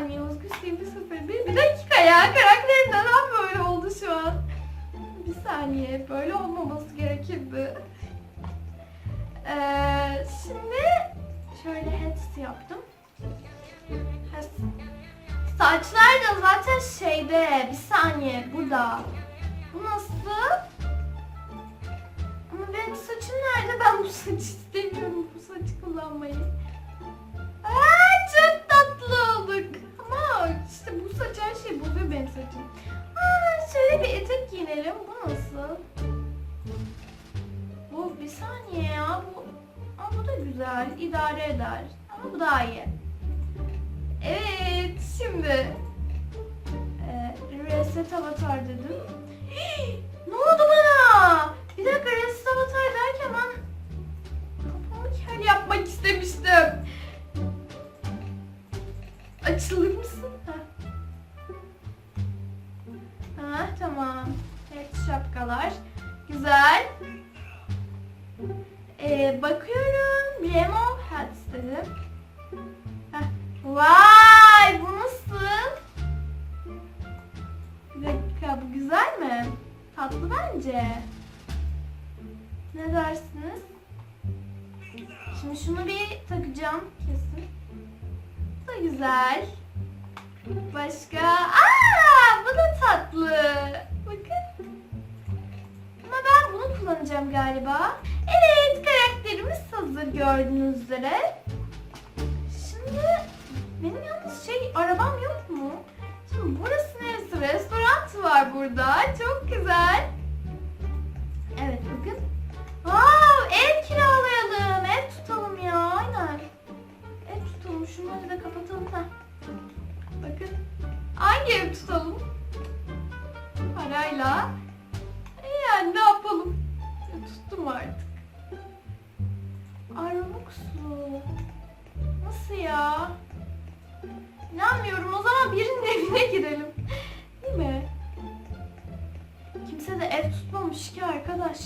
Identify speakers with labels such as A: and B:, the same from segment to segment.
A: saniye Özgür Sevgi 01 bir dakika ya karakterim neden böyle oldu şu an? Bir saniye böyle olmaması gerekirdi. Ee, şimdi şöyle heads yaptım. Heads. Saçlar da zaten şeyde bir saniye burada. Bu nasıl? Ama benim saçım nerede? Ben bu saçı istemiyorum bu saçı kullanmayı. Aa, çok tatlı olduk. Ama işte bu saç her şeyi bozuyor benim saçım. Aa, şöyle bir etek giyinelim. Bu nasıl? Bu bir saniye ya. Bu, Aa, bu da güzel. idare eder. Ama bu daha iyi. Evet şimdi e, reset avatar dedim. ne oldu bana? Bir dakika reset avatar derken ben kafamı kel yapmak istemiştim. Açılır mısın? Heh. Ha, tamam. Evet şapkalar. Güzel. Ee, bakıyorum. Remo hats dedim. Vay bu nasıl? Bir dakika bu güzel mi? Tatlı bence. Ne dersiniz? Şimdi şunu bir takacağım kesin. Güzel. Başka? Aa, bu da tatlı. Bakın. Ama ben bunu kullanacağım galiba. Evet, karakterimiz hazır gördüğünüz üzere. Şimdi benim yalnız şey arabam yok mu? Şimdi burası neresi? Restoran var burada. Çok güzel. Evet bakın. Wow, ev kiralayalım. Ev tutalım? Parayla. E Yani ne yapalım? E, Tuttum artık. Armukslu. Nasıl ya? İnanmıyorum. O zaman birinin evine girelim. Değil mi? Kimse de ev tutmamış ki arkadaş.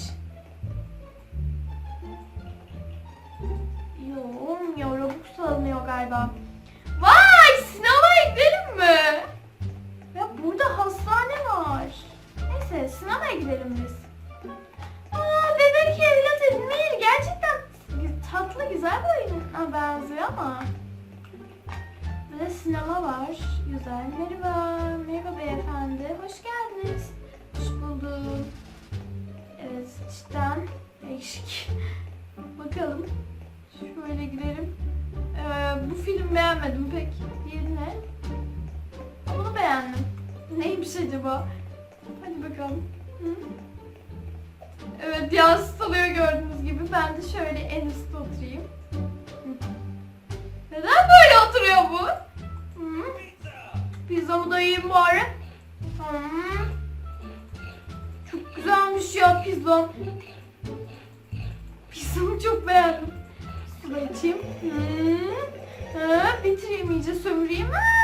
A: Yo, olmuyor. Robux alınıyor galiba. Sinemaya gidelim biz. Aa bebek evlat yeri gerçekten tatlı güzel bir benziyor ama. Burada sinema var. Güzel. Merhaba. Merhaba beyefendi. Hoş geldiniz. Hoş buldum. Evet cidden değişik. Bakalım. Şöyle gidelim. Ee, bu film beğenmedim pek. Diğeri ne? Aa, Bunu beğendim. Neymiş acaba? Hadi bakalım. Evet yansıtılıyor gördüğünüz gibi. Ben de şöyle en üstte oturayım. Neden böyle oturuyor bu? Pizzamı da yiyeyim bari. Çok güzelmiş ya pizzam. Pizzamı çok beğendim. Su da içeyim. Bitireyim iyice sömüreyim. Aa,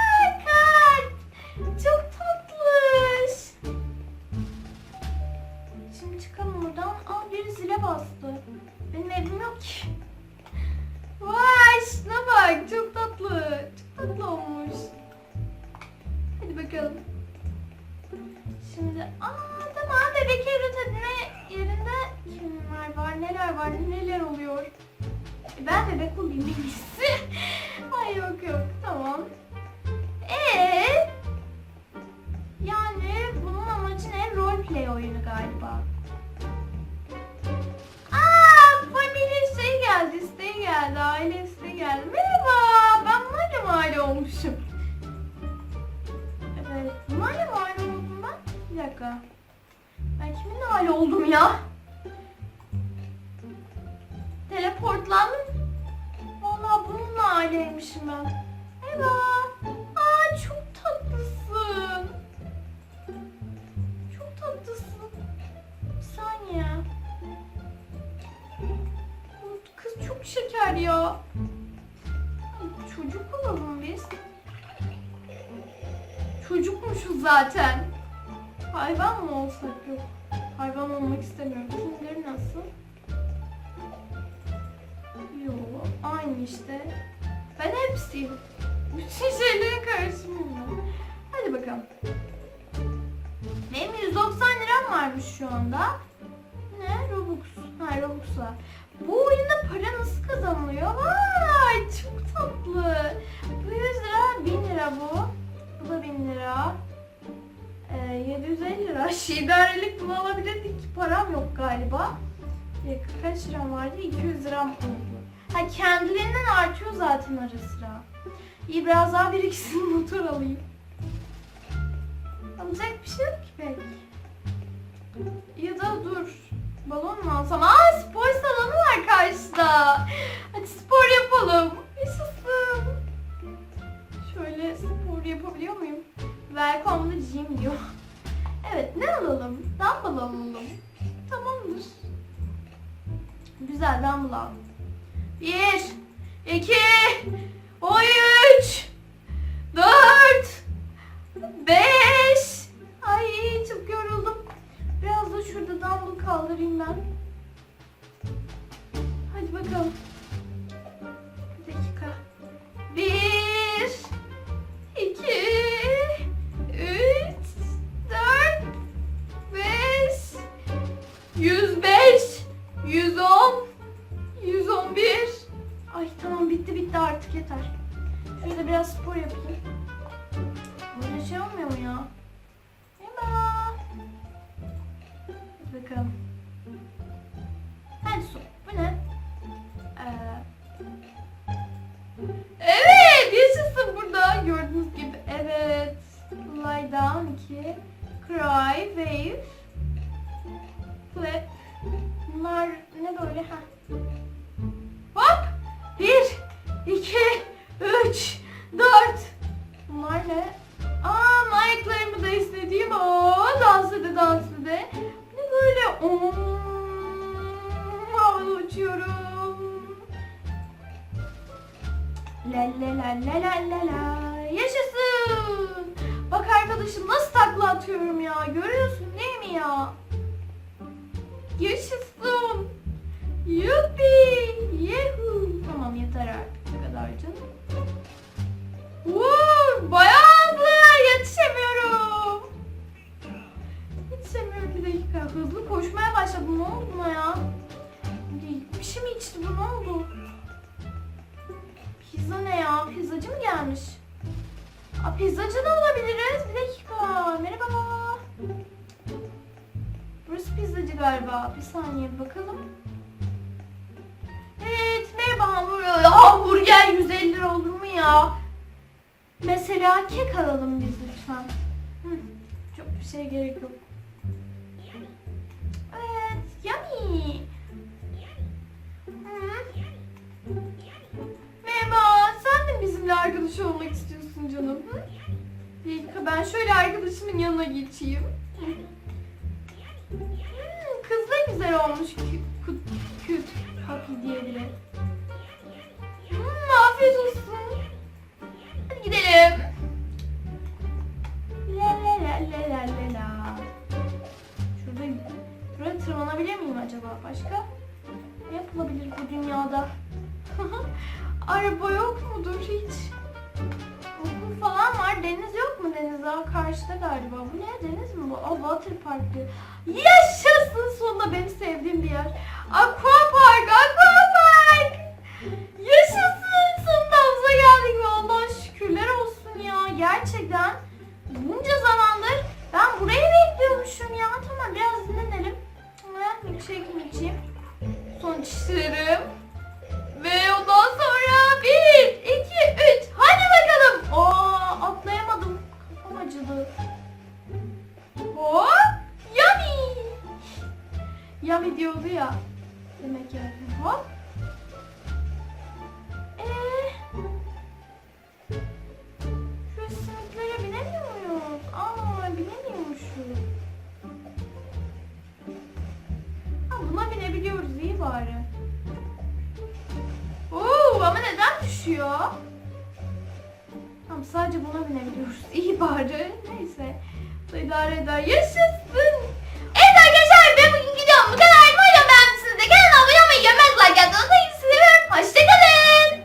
A: Ben bebek en iyisi. Ay yok yok tamam. Eee yani bunun amacı ne? Roleplay oyunu galiba. Aa, family şey geldi, isteği geldi, aile isteği geldi. Merhaba, ben bunlarla mı aile olmuşum? Evet, bunlarla mı oldum ben? Bir dakika. Ben kiminle aile oldum ya? Bununla aileymişim ben. Merhaba. Aa, çok tatlısın. Çok tatlısın. Bir saniye. Bu kız çok şeker ya. Çocuk olalım biz. Çocukmuşuz zaten. Hayvan mı olsak yok. Hayvan olmak istemiyorum. Kimleri nasıl? Yok. karışımı işte. Ben hepsiyim. Bütün şeylerin karışımıyım ben. Hadi bakalım. Benim 190 liram varmış şu anda. Ne? Robux. Ha Robux'la. Bu oyunda para nasıl kazanılıyor? Vay çok tatlı. Bu 100 lira 1000 lira bu. Bu da 1000 lira. Ee, 750 lira. İdarelik bunu alabilirdik. Param yok galiba. Dakika, kaç liram vardı? 200 liram oldu. Ha kendiliğinden artıyor zaten ara sıra. İyi biraz daha biriksin motor alayım. Alacak bir şey yok ki pek. Ya da dur. Balon mu alsam? Aa spor salonu var karşıda. Hadi spor yapalım. Yaşasın. Şöyle spor yapabiliyor muyum? Welcome to gym diyor. Evet ne alalım? Dumbbell alalım. Tamamdır. Güzel dumbbell al. Bir, iki, on üç, dört, beş. Ay çok yoruldum. Biraz da şurada dumbbell kaldırayım ben. Hadi bakalım. Bitti bitti artık yeter. Şurada biraz spor yapayım. Böyle şey olmuyor mu ya? Hadi bakalım. Hadi su. Bu ne? Ee, evet yaşasın burada gördüğünüz gibi. Evet. Lie down 2. Cry, wave. Flap. Bunlar ne böyle ha? 2, 3, 4. Bunlar ne? Aa, ayaklarımı da istediğim o dans ede dans ede. Ne böyle hmm, ooo uçuyorum. La la la la la la la. Yaşasın. Bak arkadaşım nasıl takla atıyorum ya. Görüyorsun değil mi ya? Yaşasın. Pizza ne ya? Pizzacı mı gelmiş? Aa, pizzacı da olabiliriz. Bir dakika. Merhaba. Burası pizzacı galiba. Bir saniye bakalım. Evet merhaba hamburger. Hamburger 150 lira olur mu ya? Mesela kek alalım biz lütfen. Hı, çok bir şey gerek yok. Arkadaş olmak istiyorsun canım. Hı? Ben şöyle arkadaşımın yanına geçeyim. Hmm, kız da güzel olmuş. Küt, küt papi diye bile. Hmm, afiyet olsun. Hadi gidelim. La la la la la la la. Şurada buraya tırmanabilir miyim acaba? Başka ne yapılabilir bu dünyada? Araba yok mudur hiç? Okul falan var. Deniz yok mu? Deniz daha karşıda galiba. Bu ne? Deniz mi bu? Aa, water park diyor. Yaşasın sonunda benim sevdiğim bir yer. Aqua park, aqua park. Yaşasın sonunda havuza geldik. Vallahi şükürler olsun ya. Gerçekten bunca zamandır ben burayı bekliyormuşum ya. Tamam biraz dinlenelim. Hemen milkshake'imi içeyim. Son içlerim. Yummy diyordu ya. Demek yani. Hop. Eee? Şu simitlere binemiyor muyum? Aa binemiyormuşum. Ha buna binebiliyoruz iyi bari. Oo ama neden düşüyor? Tamam sadece buna binebiliyoruz. İyi bari. Neyse. Bu idare eder. Yaşasın.